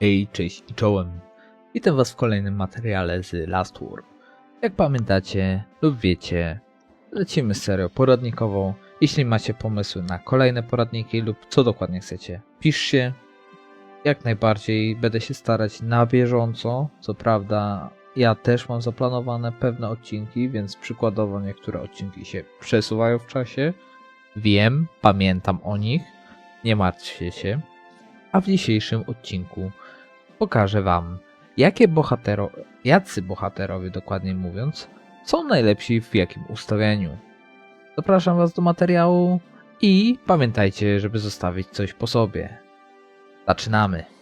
Hej, cześć i czołem. Witam was w kolejnym materiale z Last War. Jak pamiętacie lub wiecie, lecimy z serią poradnikową. Jeśli macie pomysły na kolejne poradniki lub co dokładnie chcecie, piszcie. Jak najbardziej będę się starać na bieżąco. Co prawda, ja też mam zaplanowane pewne odcinki, więc przykładowo niektóre odcinki się przesuwają w czasie. Wiem, pamiętam o nich, nie martwcie się. A w dzisiejszym odcinku pokażę Wam, jakie bohatero, jacy bohaterowie dokładnie mówiąc, są najlepsi w jakim ustawieniu. Zapraszam Was do materiału i pamiętajcie, żeby zostawić coś po sobie. Zaczynamy.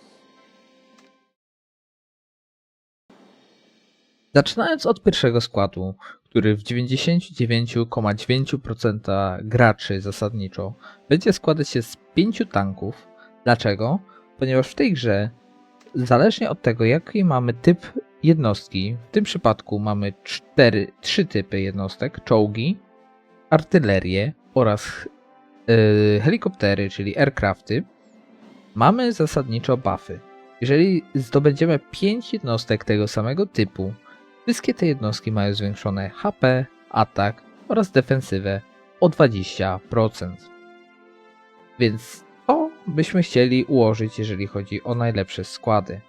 Zaczynając od pierwszego składu, który w 99,9% graczy zasadniczo będzie składać się z pięciu tanków. Dlaczego? Ponieważ w tej grze zależnie od tego, jaki mamy typ jednostki, w tym przypadku mamy cztery, trzy typy jednostek: czołgi, artylerię oraz yy, helikoptery, czyli aircrafty. Mamy zasadniczo buffy. Jeżeli zdobędziemy 5 jednostek tego samego typu, wszystkie te jednostki mają zwiększone HP, atak oraz defensywę o 20%. Więc to byśmy chcieli ułożyć, jeżeli chodzi o najlepsze składy.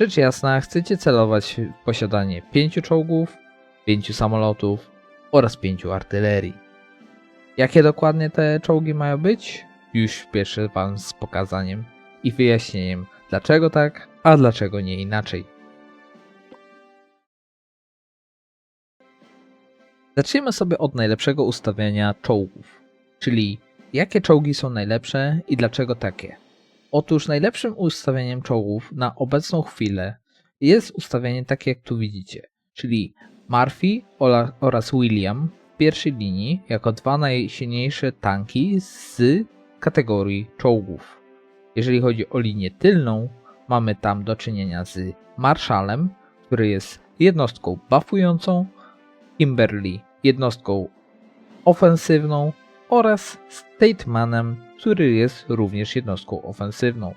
Rzecz jasna, chcecie celować w posiadanie 5 czołgów, 5 samolotów oraz 5 artylerii. Jakie dokładnie te czołgi mają być? Już pierwszy wam z pokazaniem i wyjaśnieniem, dlaczego tak, a dlaczego nie inaczej. Zacznijmy sobie od najlepszego ustawienia czołgów, czyli jakie czołgi są najlepsze i dlaczego takie. Otóż najlepszym ustawieniem czołgów na obecną chwilę jest ustawienie takie jak tu widzicie, czyli Murphy oraz William w pierwszej linii jako dwa najsilniejsze tanki z kategorii czołgów. Jeżeli chodzi o linię tylną, mamy tam do czynienia z Marszalem, który jest jednostką buffującą, Kimberly jednostką ofensywną oraz Statemanem, który jest również jednostką ofensywną.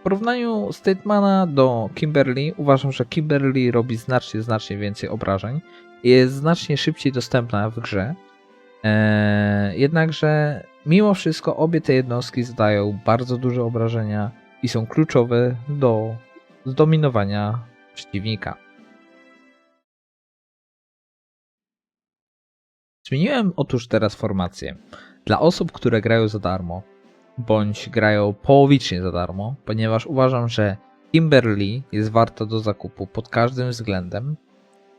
W porównaniu Statemana do Kimberly uważam, że Kimberly robi znacznie, znacznie więcej obrażeń i jest znacznie szybciej dostępna w grze. Eee, jednakże mimo wszystko obie te jednostki zadają bardzo duże obrażenia i są kluczowe do zdominowania przeciwnika. Zmieniłem otóż teraz formację. Dla osób, które grają za darmo, bądź grają połowicznie za darmo, ponieważ uważam, że Kimberly jest warta do zakupu pod każdym względem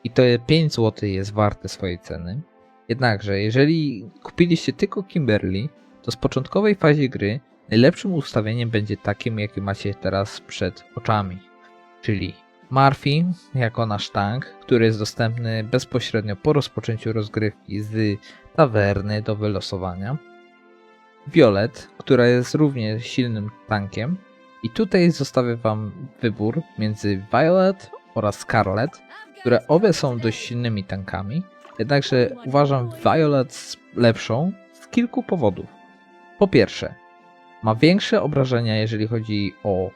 i to 5 zł jest warte swojej ceny. Jednakże, jeżeli kupiliście tylko Kimberly, to z początkowej fazie gry najlepszym ustawieniem będzie takim, jakie macie teraz przed oczami, czyli Murphy jako nasz tank, który jest dostępny bezpośrednio po rozpoczęciu rozgrywki z tawerny do wylosowania. Violet, która jest również silnym tankiem. I tutaj zostawię Wam wybór między Violet oraz Scarlet, które obie są dość silnymi tankami. Jednakże uważam Violet lepszą z kilku powodów. Po pierwsze, ma większe obrażenia, jeżeli chodzi o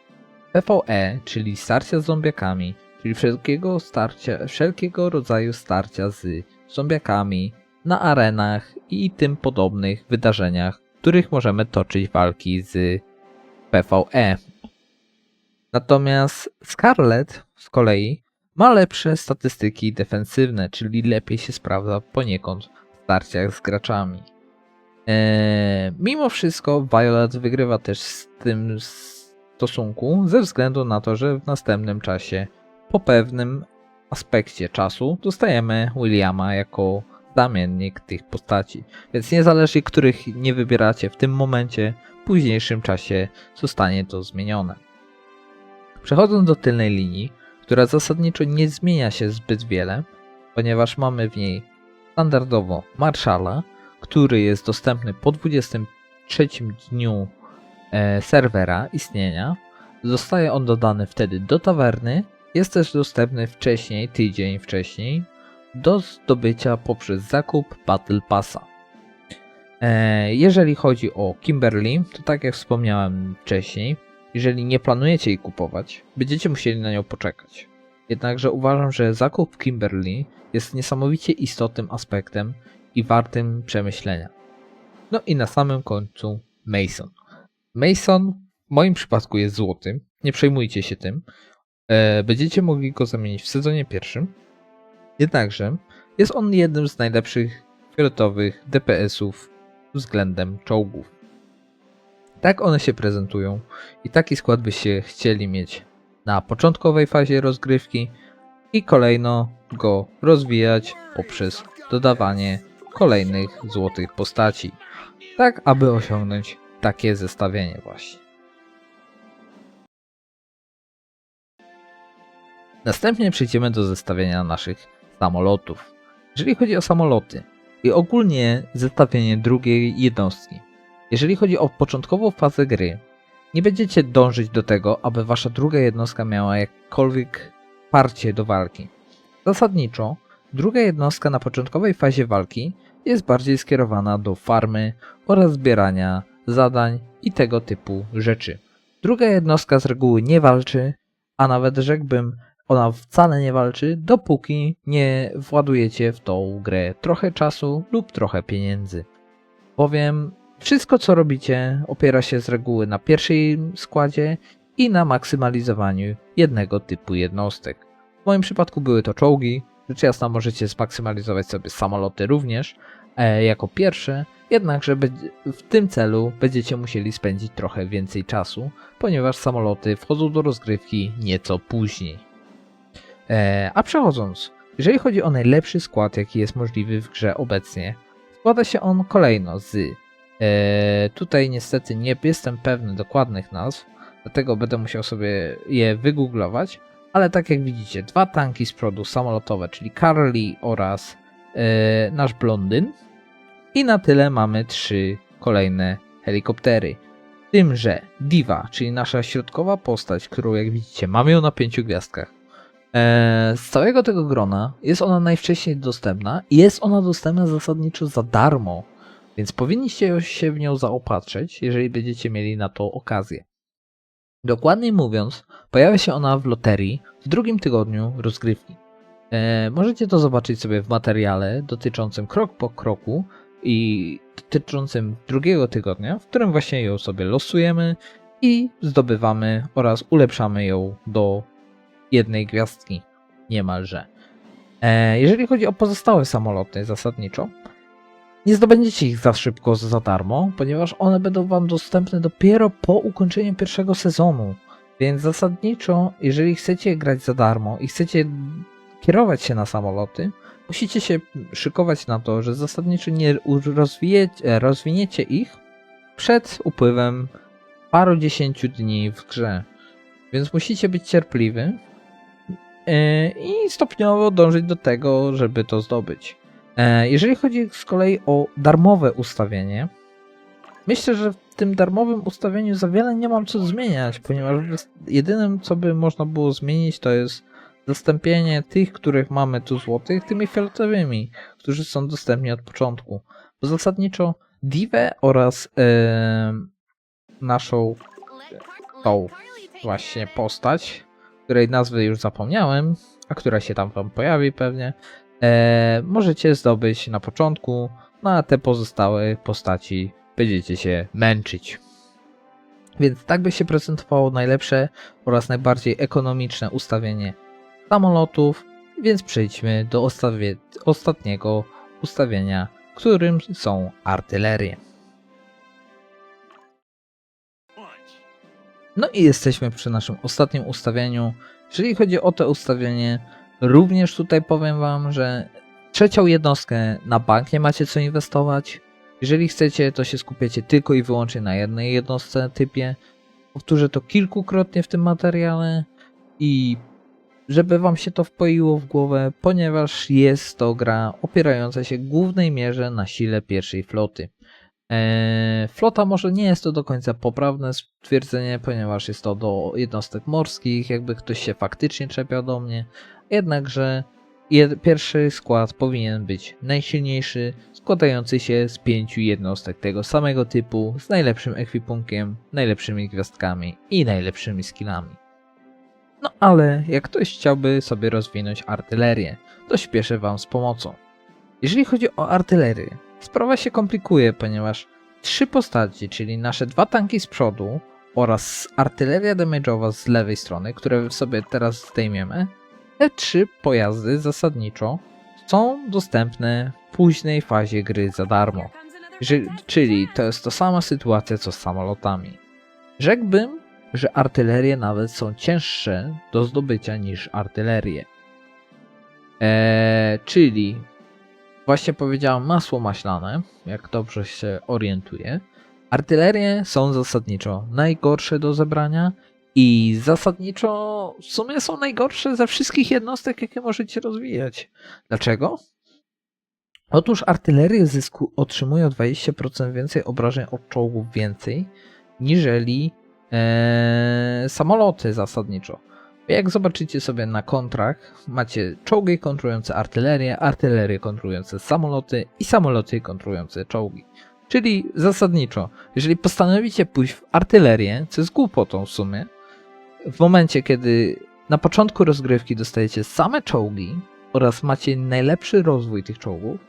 PvE, czyli starcia z zombiakami, czyli wszelkiego, starcia, wszelkiego rodzaju starcia z zombiakami na arenach i tym podobnych wydarzeniach, w których możemy toczyć walki z PvE. Natomiast Scarlet z kolei ma lepsze statystyki defensywne, czyli lepiej się sprawdza poniekąd w starciach z graczami. Eee, mimo wszystko Violet wygrywa też z tym stosunku ze względu na to, że w następnym czasie po pewnym aspekcie czasu dostajemy Williama jako zamiennik tych postaci. Więc niezależnie których nie wybieracie w tym momencie, w późniejszym czasie zostanie to zmienione. Przechodząc do tylnej linii, która zasadniczo nie zmienia się zbyt wiele, ponieważ mamy w niej standardowo Marszala, który jest dostępny po 23 dniu serwera istnienia. Zostaje on dodany wtedy do tawerny. Jest też dostępny wcześniej, tydzień wcześniej, do zdobycia poprzez zakup Battle Passa. E, jeżeli chodzi o Kimberly, to tak jak wspomniałem wcześniej, jeżeli nie planujecie jej kupować, będziecie musieli na nią poczekać. Jednakże uważam, że zakup Kimberly jest niesamowicie istotnym aspektem i wartym przemyślenia. No i na samym końcu Mason. Mason w moim przypadku jest złoty, nie przejmujcie się tym. E, będziecie mogli go zamienić w sezonie pierwszym. Jednakże jest on jednym z najlepszych fioletowych DPS-ów względem czołgów. Tak one się prezentują i taki skład byście chcieli mieć na początkowej fazie rozgrywki i kolejno go rozwijać poprzez dodawanie kolejnych złotych postaci, tak aby osiągnąć takie zestawienie właśnie. Następnie przejdziemy do zestawienia naszych samolotów. Jeżeli chodzi o samoloty i ogólnie zestawienie drugiej jednostki, jeżeli chodzi o początkową fazę gry, nie będziecie dążyć do tego, aby wasza druga jednostka miała jakkolwiek parcie do walki. Zasadniczo, druga jednostka na początkowej fazie walki jest bardziej skierowana do farmy oraz zbierania zadań i tego typu rzeczy. Druga jednostka z reguły nie walczy, a nawet rzekłbym, ona wcale nie walczy, dopóki nie władujecie w tą grę trochę czasu lub trochę pieniędzy. Bowiem wszystko co robicie opiera się z reguły na pierwszym składzie i na maksymalizowaniu jednego typu jednostek. W moim przypadku były to czołgi, rzecz jasna możecie zmaksymalizować sobie samoloty również jako pierwsze, jednakże w tym celu będziecie musieli spędzić trochę więcej czasu, ponieważ samoloty wchodzą do rozgrywki nieco później. E, a przechodząc, jeżeli chodzi o najlepszy skład, jaki jest możliwy w grze obecnie, składa się on kolejno z. E, tutaj niestety nie jestem pewny dokładnych nazw, dlatego będę musiał sobie je wygooglować, ale tak jak widzicie, dwa tanki z przodu samolotowe, czyli Carly oraz e, nasz blondyn. I na tyle mamy trzy kolejne helikoptery. Tym, że Diva, czyli nasza środkowa postać, którą jak widzicie mamy ją na pięciu gwiazdkach, E, Z całego tego grona jest ona najwcześniej dostępna i jest ona dostępna zasadniczo za darmo, więc powinniście się w nią zaopatrzyć, jeżeli będziecie mieli na to okazję. Dokładniej mówiąc, pojawia się ona w loterii w drugim tygodniu rozgrywki. E, możecie to zobaczyć sobie w materiale dotyczącym krok po kroku i dotyczącym drugiego tygodnia, w którym właśnie ją sobie losujemy i zdobywamy oraz ulepszamy ją do jednej gwiazdki niemalże. E, jeżeli chodzi o pozostałe samoloty zasadniczo, nie zdobędziecie ich za szybko za darmo, ponieważ one będą Wam dostępne dopiero po ukończeniu pierwszego sezonu. Więc zasadniczo, jeżeli chcecie grać za darmo i chcecie kierować się na samoloty, musicie się szykować na to, że zasadniczo nie rozwiniecie ich przed upływem paru dziesięciu dni w grze. Więc musicie być cierpliwy yy, i stopniowo dążyć do tego, żeby to zdobyć. E, Jeżeli chodzi z kolei o darmowe ustawienie, myślę, że w tym darmowym ustawieniu za wiele nie mam co zmieniać, ponieważ jedynym co by można było zmienić to jest zastąpienie tych, których mamy tu złotych, tymi fioletowymi, którzy są dostępni od początku. Bo zasadniczo Divę oraz e, naszą tą właśnie postać, której nazwy już zapomniałem, a która się tam wam pojawi pewnie, e, możecie zdobyć na początku, no a te pozostałe postaci będziecie się męczyć. Więc tak by się prezentowało najlepsze oraz najbardziej ekonomiczne ustawienie samolotów, więc przejdźmy do ostatniego ustawienia, którym są artylerie. No i jesteśmy przy naszym ostatnim ustawieniu. Jeżeli chodzi o to ustawienie, również tutaj powiem Wam, że trzecią jednostkę na bank nie macie co inwestować. Jeżeli chcecie, to się skupiacie tylko i wyłącznie na jednej jednostce typie. Powtórzę to kilkukrotnie w tym materiale i żeby Wam się to wpoiło w głowę, ponieważ jest to gra opierająca się w głównej mierze na sile pierwszej floty. Eee, flota może nie jest to do końca poprawne stwierdzenie, ponieważ jest to do jednostek morskich, jakby ktoś się faktycznie czepiał do mnie. Jednakże jed- pierwszy skład powinien być najsilniejszy, składający się z pięciu jednostek tego samego typu, z najlepszym ekwipunkiem, najlepszymi gwiazdkami i najlepszymi skillami. No ale jak ktoś chciałby sobie rozwinąć artylerię, to śpieszę wam z pomocą. Jeżeli chodzi o artylerię, sprawa się komplikuje, ponieważ trzy postaci, czyli nasze dwa tanki z przodu oraz artyleria damage'owa z lewej strony, które sobie teraz zdejmiemy, te trzy pojazdy zasadniczo są dostępne w późnej fazie gry za darmo. Jeżeli, czyli to jest ta sama sytuacja co z samolotami. Rzekłbym, że artylerie nawet są cięższe do zdobycia niż artylerie. Eee, czyli właśnie powiedziałem masło maślane, jak dobrze się orientuję. Artylerie są zasadniczo najgorsze do zebrania i zasadniczo w sumie są najgorsze ze wszystkich jednostek, jakie możecie rozwijać. Dlaczego? Otóż artylerie zysku otrzymuje o 20% więcej obrażeń od czołgów więcej, niżeli e, samoloty zasadniczo. Jak zobaczycie sobie na kontrach, macie czołgi kontrujące artylerię, artylerię kontrujące samoloty i samoloty kontrujące czołgi. Czyli zasadniczo, jeżeli postanowicie pójść w artylerię, co jest głupotą w sumie, w momencie kiedy na początku rozgrywki dostajecie same czołgi oraz macie najlepszy rozwój tych czołgów,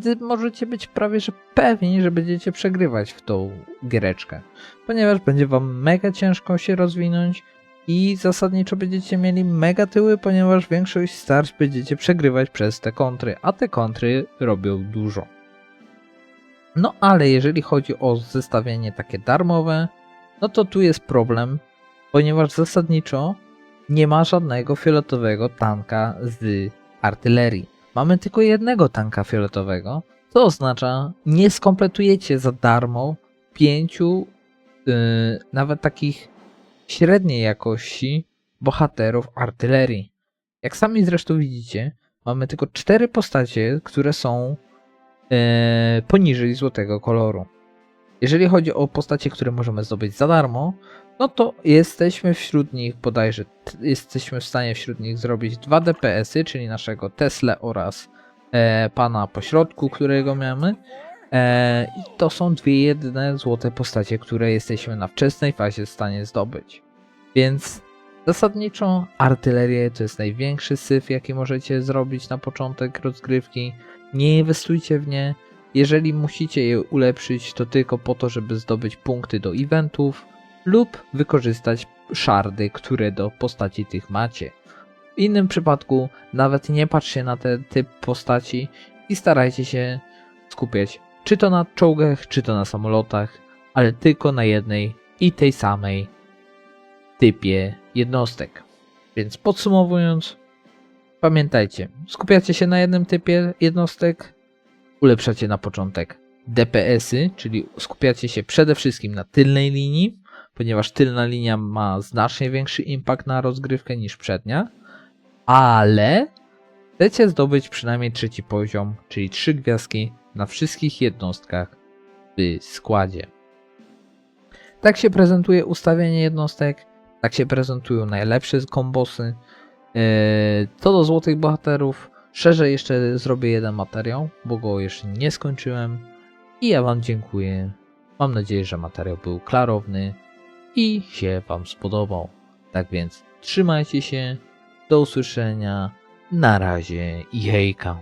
wtedy możecie być prawie że pewni, że będziecie przegrywać w tą giereczkę. Ponieważ będzie wam mega ciężko się rozwinąć i zasadniczo będziecie mieli mega tyły, ponieważ większość starć będziecie przegrywać przez te kontry, a te kontry robią dużo. No ale jeżeli chodzi o zestawienie takie darmowe, no to tu jest problem, ponieważ zasadniczo nie ma żadnego fioletowego tanka z artylerii. Mamy tylko jednego tanka fioletowego, co oznacza, nie skompletujecie za darmo pięciu yy, nawet takich średniej jakości bohaterów artylerii. Jak sami zresztą widzicie, mamy tylko cztery postacie, które są e, poniżej złotego koloru. Jeżeli chodzi o postacie, które możemy zdobyć za darmo, no to jesteśmy wśród nich bodajże, jesteśmy w stanie wśród nich zrobić dwa DPS-y, czyli naszego Tesla oraz e, pana pośrodku, którego mamy. E, I to są dwie jedyne złote postacie, które jesteśmy na wczesnej fazie w stanie zdobyć. Więc zasadniczo artyleria to jest największy syf, jaki możecie zrobić na początek rozgrywki. Nie inwestujcie w nie. Jeżeli musicie je ulepszyć, to tylko po to, żeby zdobyć punkty do eventów lub wykorzystać szardy, które do postaci tych macie. W innym przypadku nawet nie patrzcie na ten typ postaci i starajcie się skupiać czy to na czołgach, czy to na samolotach, ale tylko na jednej i tej samej typie jednostek. Więc podsumowując, pamiętajcie, skupiacie się na jednym typie jednostek, ulepszacie na początek DPS-y, czyli skupiacie się przede wszystkim na tylnej linii, ponieważ tylna linia ma znacznie większy impact na rozgrywkę niż przednia, ale chcecie zdobyć przynajmniej trzeci poziom, czyli trzy gwiazdki na wszystkich jednostkach w składzie. Tak się prezentuje ustawienie jednostek, tak się prezentują najlepsze kombosy. Eee, Co do złotych bohaterów, szerzej jeszcze zrobię jeden materiał, bo go jeszcze nie skończyłem. I ja Wam dziękuję. Mam nadzieję, że materiał był klarowny i się Wam spodobał. Tak więc trzymajcie się, do usłyszenia, na razie i hejka.